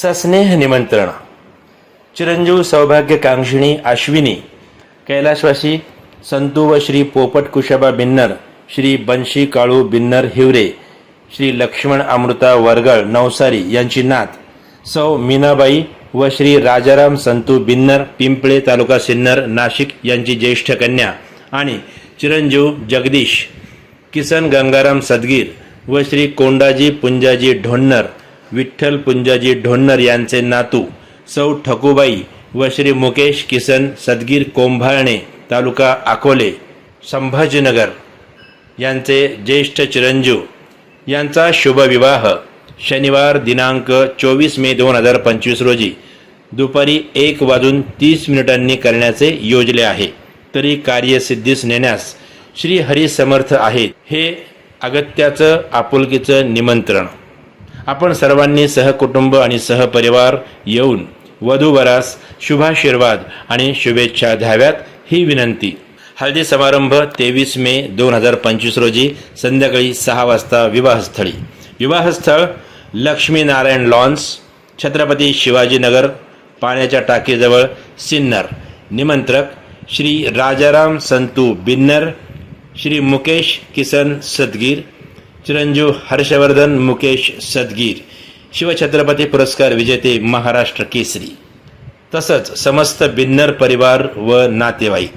सस्नेह निमंत्रण. चिरंजीव सौभाग्यकांक्षिणी अश्विनी कैलासवासी संतू व श्री पोपट कुशाबा बिन्नर श्री बंशी काळू बिन्नर हिवरे श्री लक्ष्मण अमृता वरगळ नवसारी यांची नात सौ मीनाबाई व श्री राजाराम संतू बिन्नर पिंपळे तालुका सिन्नर नाशिक यांची ज्येष्ठ कन्या आणि चिरंजीव जगदीश किसन गंगाराम सदगीर व श्री कोंडाजी पुंजाजी ढोन्नर विठ्ठल पुंजाजी ढोन्नर यांचे नातू सौ ठकूबाई व श्री मुकेश किसन सदगीर कोंभाळणे तालुका अकोले संभाजीनगर यांचे ज्येष्ठ चिरंजीव. यांचा शुभविवाह शनिवार दिनांक चोवीस मे दोन हजार पंचवीस रोजी दुपारी एक वाजून तीस मिनिटांनी करण्याचे योजले आहे. तरी कार्यसिद्धीस नेण्यास श्री हरी समर्थ आहेत हे अगत्याचं आपुलकीचं निमंत्रण. आपण सर्वांनी सहकुटुंब आणि सहपरिवार येऊन वधूवरास शुभाशीर्वाद आणि शुभेच्छा द्याव्यात ही विनंती. हळदी समारंभ तेवीस मे दोन हजार पंचवीस रोजी संध्याकाळी सहा वाजता विवाहस्थळी. विवाहस्थळ लक्ष्मीनारायण लॉन्स छत्रपती शिवाजीनगर पाण्याच्या टाकीजवळ सिन्नर. निमंत्रक श्री राजाराम संतू बिन्नर श्री मुकेश किसन सदगीर चिरंजीव हर्षवर्धन मुकेश सदगीर. शिवछत्रपती पुरस्कार विजेते महाराष्ट्र केसरी. तसंच समस्त बिन्नर परिवार व नातेवाईक.